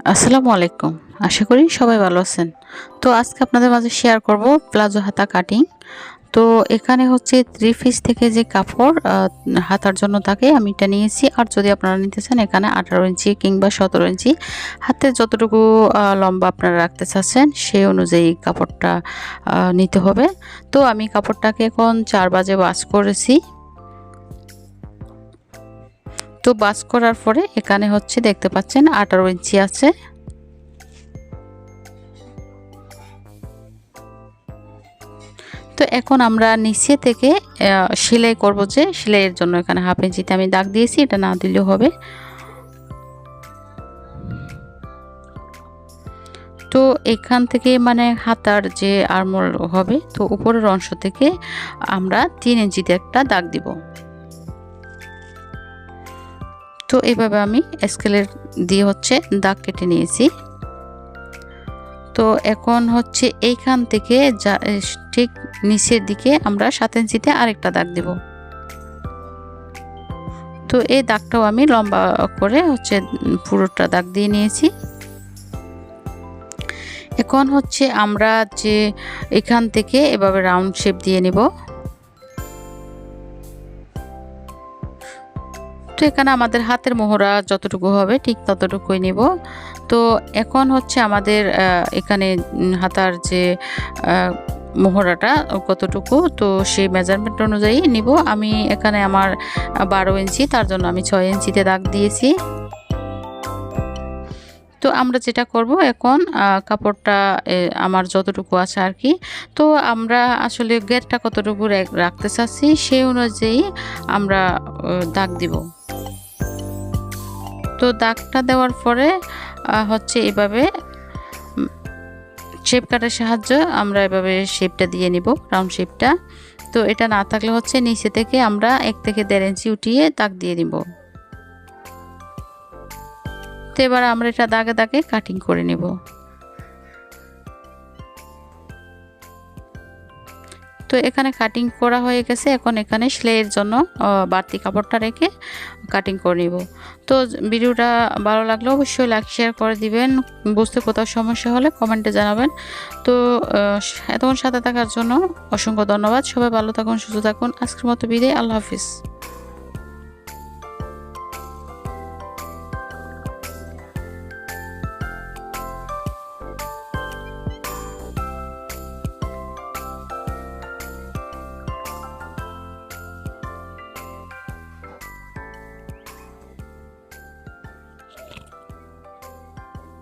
আসসালামু আলাইকুম। আশা করি সবাই ভালো আছেন। তো আজকে আপনাদের মাঝে শেয়ার করব প্লাজো হাতা কাটিং তো এখানে হচ্ছে থ্রি পিস থেকে যে কাপড় হাতার জন্য থাকে আমি এটা নিয়েছি। আর যদি আপনারা নিতে চান, এখানে আঠারো ইঞ্চি কিংবা সতেরো ইঞ্চি। হাতে যতটুকু লম্বা আপনারা রাখতে চাচ্ছেন সেই অনুযায়ী কাপড়টা নিতে হবে। তো আমি কাপড়টাকে এখন চার বাজে বাস করেছি। তো বাস করার পরে এখানে হচ্ছে দেখতে পাচ্ছেন আঠারো ইঞ্চি আছে। তো এখন আমরা নিচে থেকে সেলাই করব যে সেলাইয়ের জন্য এখানে হাফ ইঞ্চিতে আমি দাগ দিয়েছি, এটা না দিলেও হবে। তো এখান থেকে মানে হাতার যে আরমোল হবে, তো উপরের অংশ থেকে আমরা তিন ইঞ্চিতে একটা দাগ দিব। তো এইভাবে আমি স্কেলের দিয়ে হচ্ছে দাগ কেটে নিয়েছি। তো এখন হচ্ছে এইখান থেকে যা ঠিক নিচের দিকে আমরা সাত ইঞ্চিতে আরেকটা দাগ দেব। তো এই দাগটাও আমি লম্বা করে হচ্ছে পুরোটা দাগ দিয়ে নিয়েছি। এখন হচ্ছে আমরা যে এখান থেকে এভাবে রাউন্ড শেপ দিয়ে নেব। তো এখানে আমাদের হাতের মোহরা যতটুকু হবে ঠিক ততটুকুই নেব। তো এখন হচ্ছে আমাদের এখানে হাতার যে মোহরাটা কতটুকু, তো সেই মেজারমেন্ট অনুযায়ী নিব। আমি এখানে আমার বারো ইঞ্চি, তার জন্য আমি ছয় ইঞ্চিতে দাগ দিয়েছি। তো আমরা যেটা করব এখন কাপড়টা আমার যতটুকু আছে আর কি। তো আমরা আসলে গেটটা কতটুকু রাখতে চাচ্ছি সেই অনুযায়ী আমরা দাগ দিব। তো দাগটা দেওয়ার পরে হচ্ছে এভাবে শেপ কাটার সাহায্য আমরা এভাবে শেপটা দিয়ে নিব রাউন্ড শেপটা তো এটা না থাকলে হচ্ছে নিচে থেকে আমরা এক থেকে দেড় ইঞ্চি উঠিয়ে দাগ দিয়ে নিব। তো এবার আমরা এটা দাগে দাগে কাটিং করে নেব। তো এখানে কাটিং করা হয়ে গেছে। এখন এখানে সেলাইয়ের জন্য বাড়তি কাপড়টা রেখে কাটিং করে নিব। তো ভিডিওটা ভালো লাগলে অবশ্যই লাইক শেয়ার করে দিবেন। বুঝতে কোথাও সমস্যা হলে কমেন্টে জানাবেন। তো এতক্ষণ সাথে থাকার জন্য অসংখ্য ধন্যবাদ। সবাই ভালো থাকুন, সুস্থ থাকুন। আজকের মতো বিদায়। আল্লাহ হাফিজ।